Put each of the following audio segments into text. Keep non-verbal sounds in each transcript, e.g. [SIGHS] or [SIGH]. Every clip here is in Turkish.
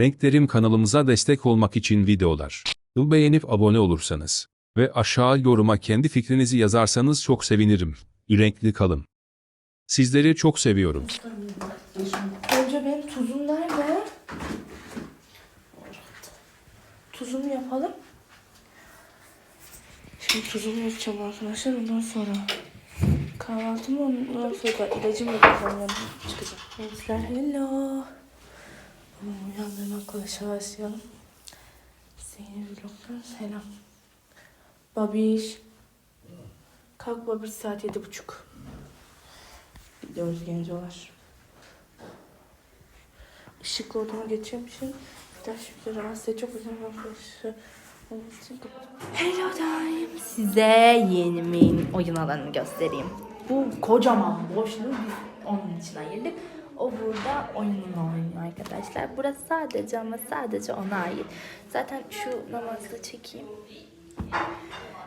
Renklerim kanalımıza destek olmak için videolar. Beğenip abone olursanız ve aşağı yoruma kendi fikrinizi yazarsanız çok sevinirim. Renkli kalın. Sizleri çok seviyorum. Önce benim tuzum nerede? Tuzumu yapalım. Şimdi tuzumu yapacağım arkadaşlar ondan sonra. Kahvaltımı ondan sonra ilacımı yapacağım. Çıkacağım. Hello. Uyandım arkadaşlar başlayalım. Zeynep vlogdan selam. Babiş. Kalk babiş saat yedi buçuk. Gidiyoruz gencolar. Işıklı odama geçeceğim için gerçekten rahatsız çok güzel arkadaşlar. Kapatıyorum. Hello time. Size yenimin oyun alanını göstereyim. Bu kocaman boşluğu biz onun için ayırdık. O burada oyununu oynuyor arkadaşlar. Burası sadece ama sadece ona ait. Zaten şu namazı çekeyim.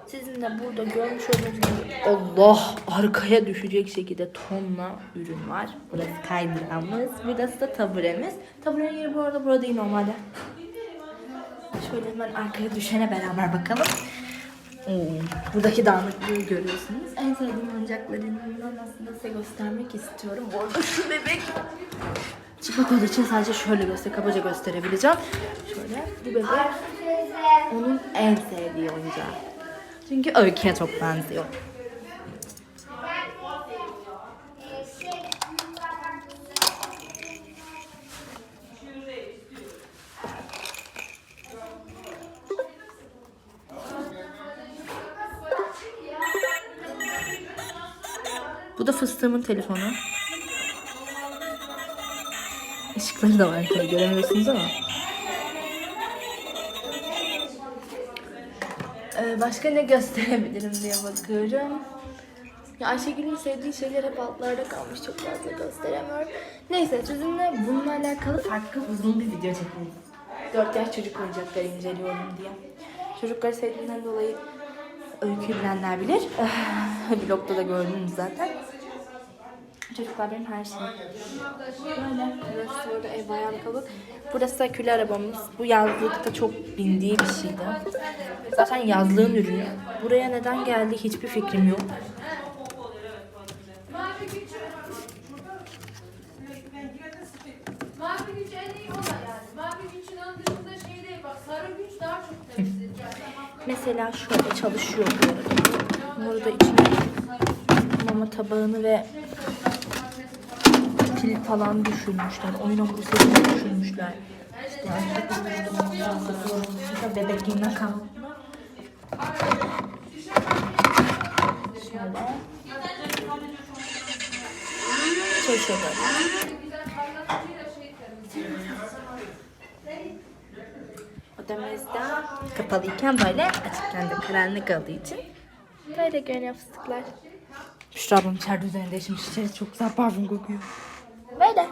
Sizin de burada görmüş olduğunuz gibi Allah arkaya düşecek şekilde tonla ürün var. Burası kaydırağımız. Burası da taburemiz. Taburenin yeri bu arada burada değil normalde. Şöyle hemen arkaya düşene beraber bakalım. Oo, buradaki dağınıklığı görüyorsunuz. En sevdiğim oyuncaklarından aslında size göstermek istiyorum. Bu arada şu bebek çıplak olduğu için sadece şöyle göster, kabaca gösterebileceğim. Şöyle bu bebek onun en sevdiği oyuncağı. Çünkü Öykü'ye çok benziyor. Bu da fıstığımın telefonu. Işıkları da var tabii göremiyorsunuz ama. Ee, başka ne gösterebilirim diye bakıyorum. Ya Ayşegül'ün sevdiği şeyler hep altlarda kalmış. Çok fazla gösteremiyorum. Neyse sizinle bununla alakalı farklı uzun bir video çekeyim. 4 yaş çocuk oyuncakları inceliyorum diye. Çocukları sevdiğimden dolayı öyküyü bilenler bilir. [LAUGHS] Vlogda da gördünüz zaten. Çocuklar benim her şeyim. Böyle. Burası burada ev bayan kabuk. Burası da kül arabamız. Bu yazlıkta çok bindiği bir şeydi. Zaten yazlığın ürünü. Buraya neden geldi hiçbir fikrim yok. Mavi güç en. Mesela şöyle çalışıyor bu arada. Burada içine mama tabağını ve pil falan düşürmüşler. Oyun hamuru setini düşürmüşler. İşte yani bebekliğinden kalma. Şöyle. Çalışıyor böyle. Odamızda kapalıyken böyle açıkken de karanlık olduğu için böyle görünüyor fıstıklar. Büşra ablam içeride üzerinde değişmiş. İçerisi çok güzel parfüm kokuyor. Böyle.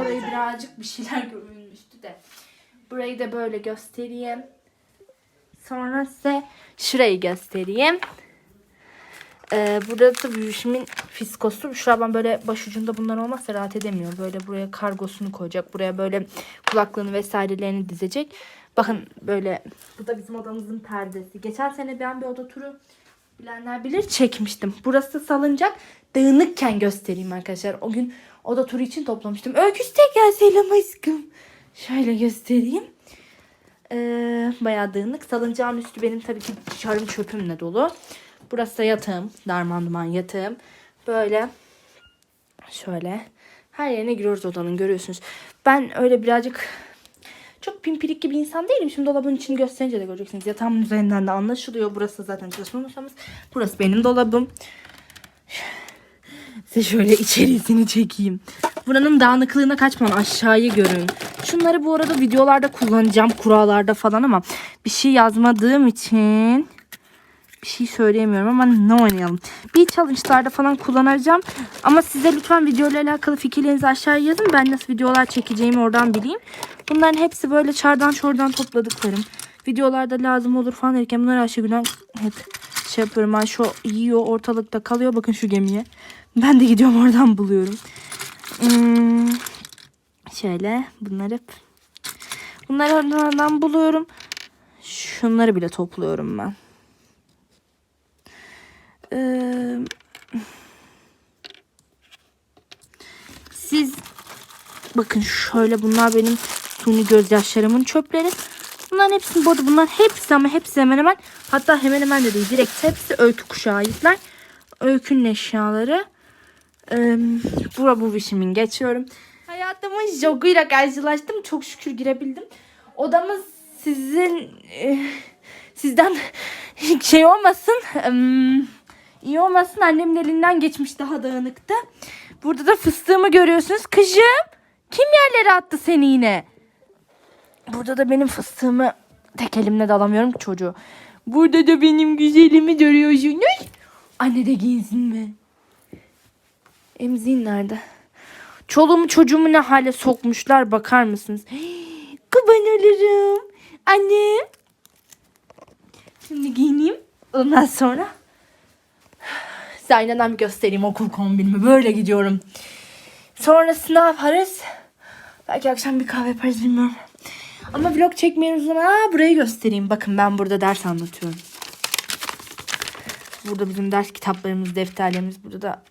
Orayı birazcık bir şeyler [LAUGHS] görünmüştü de. Burayı da böyle göstereyim. Sonra size şurayı göstereyim. Ee, burada da büyüşümün fiskosu. Şuraya ben böyle başucunda bunlar olmazsa rahat edemiyor. Böyle buraya kargosunu koyacak. Buraya böyle kulaklığını vesairelerini dizecek. Bakın böyle bu da bizim odamızın perdesi. Geçen sene ben bir oda turu bilenler bilir çekmiştim. Burası salıncak dağınıkken göstereyim arkadaşlar. O gün oda turu için toplamıştım. Öyküsü tekrar selam aşkım. Şöyle göstereyim. Ee, bayağı dağınık. Salıncağın üstü benim tabii ki çarım çöpümle dolu. Burası da yatağım. Darman duman yatağım. Böyle şöyle her yerine giriyoruz odanın görüyorsunuz. Ben öyle birazcık çok pimpirikli bir insan değilim. Şimdi dolabın içini gösterince de göreceksiniz. Yatağımın üzerinden de anlaşılıyor. Burası zaten çalışma masamız. Burası benim dolabım. Size şöyle içerisini çekeyim. Buranın dağınıklığına kaçmayın. Aşağıyı görün. Şunları bu arada videolarda kullanacağım. Kurallarda falan ama bir şey yazmadığım için bir şey söyleyemiyorum ama ne oynayalım. Bir challenge'larda falan kullanacağım. Ama size lütfen video ile alakalı fikirlerinizi aşağıya yazın. Ben nasıl videolar çekeceğimi oradan bileyim. Bunların hepsi böyle çardan çordan topladıklarım. Videolarda lazım olur falan derken bunları Ayşegül'den hep şey yapıyorum. Şu yiyor ortalıkta kalıyor. Bakın şu gemiye. Ben de gidiyorum oradan buluyorum. Hmm, şöyle bunları hep bunları oradan buluyorum. Şunları bile topluyorum ben. Ee, siz bakın şöyle bunlar benim suni gözyaşlarımın çöpleri. Bunların hepsini bu arada bunlar hepsi ama hepsi hemen hemen hatta hemen hemen de değil direkt hepsi öykü kuşağı aitler. Öykünün eşyaları. Ee, bura bu vişimin geçiyorum. Hayatımın joguyla karşılaştım. Çok şükür girebildim. Odamız sizin e, sizden [LAUGHS] şey olmasın. em, iyi olmasın. Annemin elinden geçmiş daha dağınıktı. Burada da fıstığımı görüyorsunuz. Kızım kim yerlere attı seni yine? Burada da benim fıstığımı tek elimle de alamıyorum ki çocuğu. Burada da benim güzelimi görüyorsunuz. Anne de giyinsin mi? Emziğin nerede? Çoluğumu çocuğumu ne hale sokmuşlar bakar mısınız? [GASPS] Kurban olurum. Annem. Şimdi giyineyim. Ondan sonra [SIGHS] size aynadan bir göstereyim okul kombinimi. Böyle gidiyorum. Sonrası ne yaparız? Belki akşam bir kahve yaparız bilmiyorum. Ama vlog çekmeyen zaman aa, burayı göstereyim. Bakın ben burada ders anlatıyorum. Burada bizim ders kitaplarımız, defterlerimiz. Burada da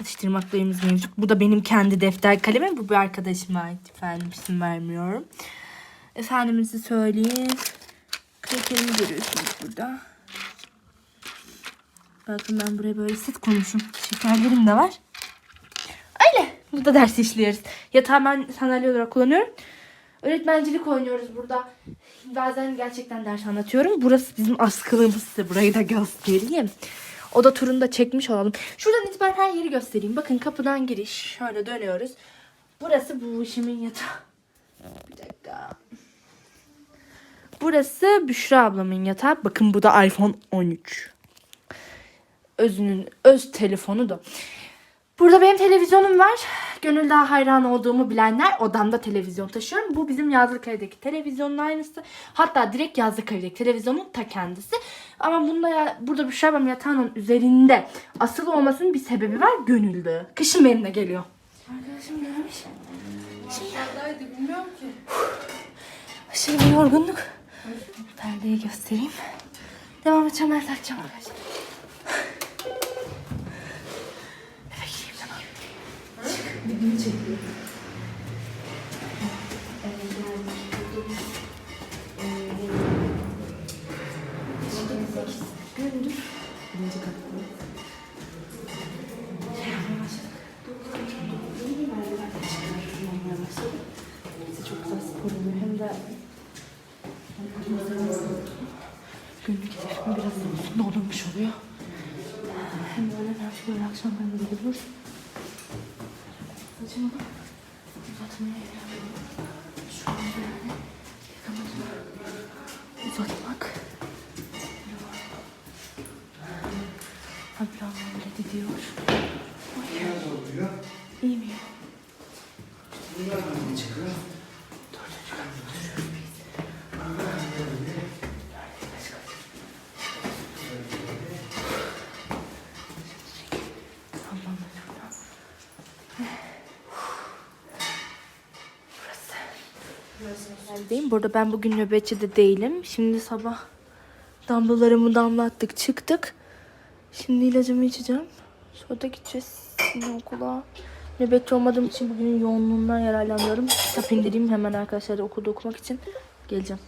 atıştırmaklarımız mevcut. Bu da benim kendi defter kalemim. Bu bir arkadaşıma ait. Efendim isim vermiyorum. Efendimizi söyleyeyim. Krakerimi görüyorsunuz burada. Bakın ben buraya böyle sit koymuşum. Şekerlerim de var. Burada ders işliyoruz. Yatağı ben sandalye olarak kullanıyorum. Öğretmencilik oynuyoruz burada. Bazen gerçekten ders anlatıyorum. Burası bizim askılığımız. Size burayı da göstereyim. Oda turunu da çekmiş olalım. Şuradan itibaren her yeri göstereyim. Bakın kapıdan giriş. Şöyle dönüyoruz. Burası bu işimin yatağı. Bir dakika. Burası Büşra ablamın yatağı. Bakın bu da iPhone 13. Özünün öz telefonu da. Burada benim televizyonum var. Gönül daha hayran olduğumu bilenler odamda televizyon taşıyorum. Bu bizim Yazlıköy'deki televizyonun aynısı. Hatta direkt Yazlıköy'deki televizyonun ta kendisi. Ama bunda ya, burada bir şey yatağının üzerinde asılı olmasının bir sebebi var. Gönüllü. Kışın benimle geliyor. Arkadaşım gelmiş. Neredeydi bilmiyorum ki. Aşırı bir yorgunluk. Perdeyi göstereyim. Devam edeceğim ben takacağım arkadaşlar. Doldurmuş oluyor. Hem böyle şey böyle akşamları da gidiyoruz. Saçımı uzatmaya yapıyorum. Şöyle yani yakamızı uzatmak. Ablam böyle gidiyor. Ay. İyi miyim? Ablamla Evdeyim. Burada ben bugün nöbetçi de değilim. Şimdi sabah damlalarımı damlattık çıktık. Şimdi ilacımı içeceğim. Sonra da gideceğiz şimdi okula. Nöbetçi olmadığım için bugünün yoğunluğundan yararlanıyorum. Kitap indireyim hemen arkadaşlar okulda okumak için. Geleceğim.